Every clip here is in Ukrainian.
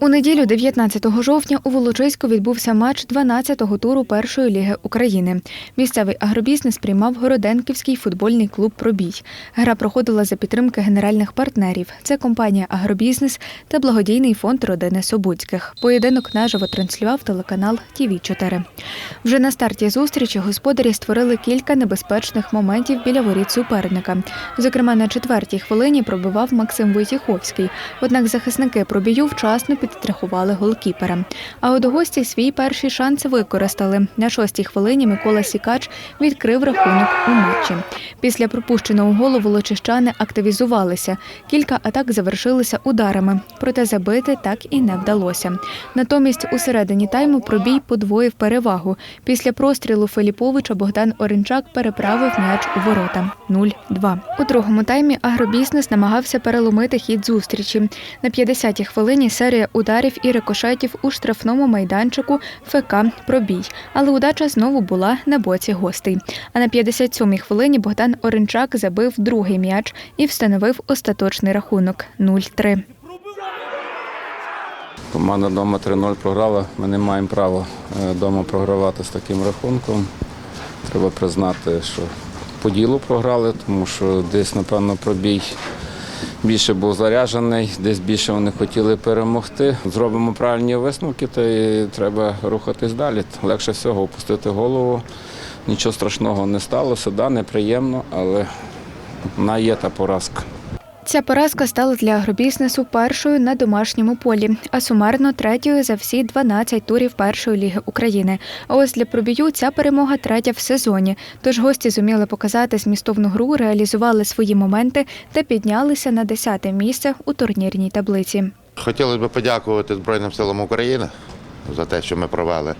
У неділю, 19 жовтня, у Волочиську відбувся матч 12-го туру першої ліги України. Місцевий агробізнес приймав Городенківський футбольний клуб Пробій. Гра проходила за підтримки генеральних партнерів. Це компанія Агробізнес та благодійний фонд родини Собуцьких. Поєдинок наживо транслював телеканал ТІВІ 4 Вже на старті зустрічі господарі створили кілька небезпечних моментів біля воріт суперника. Зокрема, на четвертій хвилині пробивав Максим Войтіховський. Однак захисники пробію вчасно підстрахували голкіпера. А от гості свій перший шанс використали. На шостій хвилині Микола Сікач відкрив рахунок у матчі. Після пропущеного голу волочищани активізувалися. Кілька атак завершилися ударами, проте забити так і не вдалося. Натомість у середині тайму пробій подвоїв перевагу. Після прострілу Филіповича Богдан Оренчак переправив м'яч у ворота 0-2. У другому таймі агробізнес намагався переломити хід зустрічі. На 50-й хвилині серія ударів і рикошетів у штрафному майданчику ФК Пробій. Але удача знову була на боці гостей. А на 57-й хвилині Богдан Оренчак забив другий м'яч і встановив остаточний рахунок 0-3. Команда вдома 3-0 програла. Ми не маємо права вдома програвати з таким рахунком. Треба признати, що по ділу програли, тому що десь, напевно, пробій більше був заряджений, десь більше вони хотіли перемогти. Зробимо правильні висновки, та й треба рухатись далі. Легше всього опустити голову. Нічого страшного не сталося, да, неприємно, але вона є та поразка. Ця поразка стала для агробізнесу першою на домашньому полі, а сумарно третьою за всі 12 турів першої ліги України. А ось для пробію ця перемога третя в сезоні. Тож гості зуміли показати змістовну гру, реалізували свої моменти та піднялися на 10-те місце у турнірній таблиці. Хотілося б подякувати Збройним силам України за те, що ми провели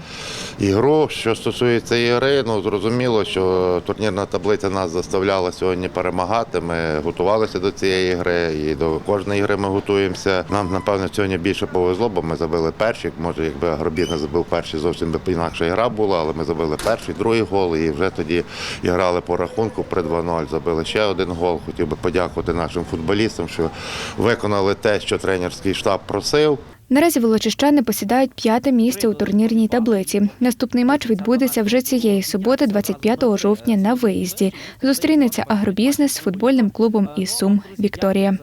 ігру. Що стосується ігри, ну зрозуміло, що турнірна таблиця нас заставляла сьогодні перемагати. Ми готувалися до цієї гри і до кожної гри ми готуємося. Нам, напевно, сьогодні більше повезло, бо ми забили перший. Може, якби Агробізнес забив перший, зовсім би інакша гра була, але ми забили перший, другий гол, і вже тоді і грали по рахунку при 2-0. Забили ще один гол. Хотів би подякувати нашим футболістам, що виконали те, що тренерський штаб просив. Наразі волочищани посідають п'яте місце у турнірній таблиці. Наступний матч відбудеться вже цієї суботи, 25 жовтня, на виїзді. Зустрінеться агробізнес з футбольним клубом із Сум Вікторія.